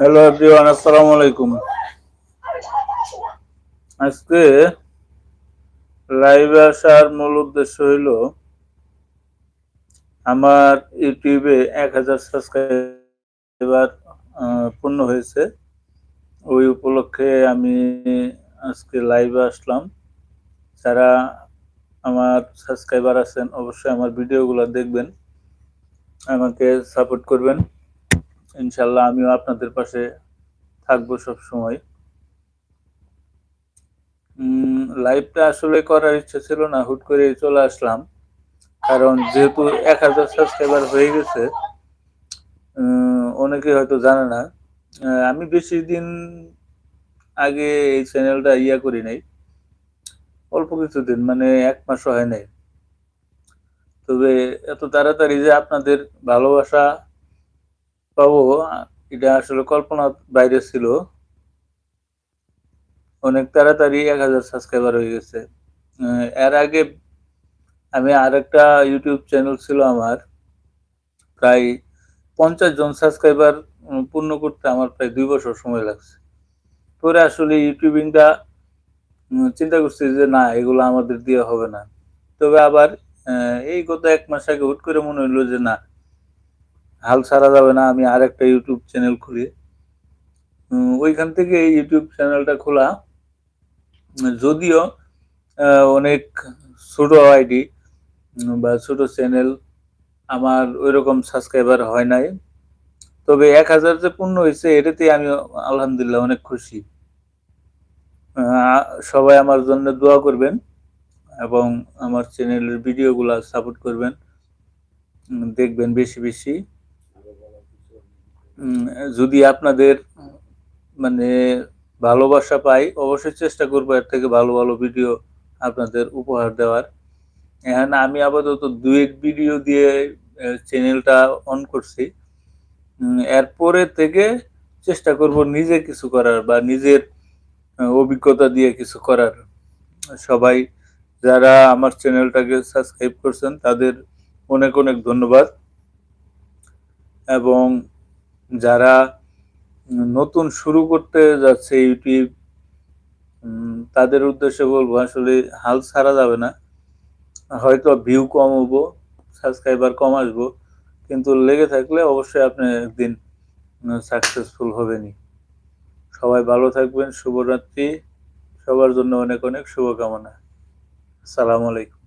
Hello everyone আসসালামু আলাইকুম আজকে লাইভে আসার মূল উদ্দেশ্য হইল আমার ইউটিউবে এক হাজার সাবস্ক্রাইবার পূর্ণ হয়েছে। ওই উপলক্ষে আমি আজকে লাইভে আসলাম। যারা আমার সাবস্ক্রাইবার আছেন, অবশ্যই আমার ভিডিওগুলো দেখবেন। আমাকে সাপোর্ট করবেন। ইনশাল্লাহ আমিও আপনাদের পাশে থাকব সব সময়। লাইভটা আসলে করার ইচ্ছা ছিল না, হুট করে চলে আসলাম। কারণ যেহেতু এক হাজার সাবস্ক্রাইবার হয়ে গেছে অনেকে হয়তো জানে না। আমি বেশি দিন আগে এই চ্যানেলটা ইয়া করি নাই। অল্প কিছুদিন মানে এক মাসও হয় নাই। তবে এত তাড়াতাড়ি যে আপনাদের ভালোবাসা পাবো এটা আসলে কল্পনার বাইরে ছিল। অনেক তাড়াতাড়ি এক হাজার সাবস্ক্রাইবার হয়ে গেছে। এর আগে আমি আর একটা ইউটিউব চ্যানেল ছিল আমার। প্রায় পঞ্চাশ জন সাবস্ক্রাইবার পূর্ণ করতে আমার প্রায় দুই বছর সময় লাগছে। পরে আসলে ইউটিউবিংটা চিন্তা করছি যে না, এগুলো আমাদের দিয়ে হবে না। তবে আবার এই গত এক মাস আগে হুট করে মনে হইল যে না হাল সারা যাবে না, আমি আর একটা ইউটিউব চ্যানেল খুলি ওইখান থেকে এই ইউটিউব চ্যানেলটা খোলা। যদিও অনেক ছোট আইডি বা ছোট চ্যানেল আমার ওইরকম সাবস্ক্রাইবার হয় নাই। তবে এক হাজার যে পূর্ণ হয়েছে এটাতে আমি আলহামদুলিল্লাহ অনেক খুশি। সবাই আমার জন্য দোয়া করবেন এবং আমার চ্যানেলের ভিডিওগুলো সাপোর্ট করবেন। দেখবেন বেশি বেশি। যদি আপনাদের মানে ভালোবাসা পাই, অবশ্যই চেষ্টা করব এর থেকে ভালো ভালো ভিডিও আপনাদের উপহার দেওয়ার। এখানে আমি আপাতত দুয়েট ভিডিও দিয়ে চ্যানেলটা অন করছি। এরপরে থেকে চেষ্টা করব নিজে কিছু করার বা নিজের অভিজ্ঞতা দিয়ে কিছু করার। সবাই যারা আমার চ্যানেলটাকে সাবস্ক্রাইব করছেন, তাদের অনেক অনেক ধন্যবাদ। এবং যারা নতুন শুরু করতে যাচ্ছে ইউটিউব তাদের উদ্দেশ্যে বলব আসলে হাল ছাড়া যাবে না। হয়তো ভিউ কম হব সাবস্ক্রাইবার কম আসব, কিন্তু লেগে থাকলে অবশ্যই আপনি একদিন সাকসেসফুল হবেনই। সবাই ভালো থাকবেন, শুভরাত্রি। সবার জন্য অনেক অনেক শুভকামনা। আসসালামু আলাইকুম।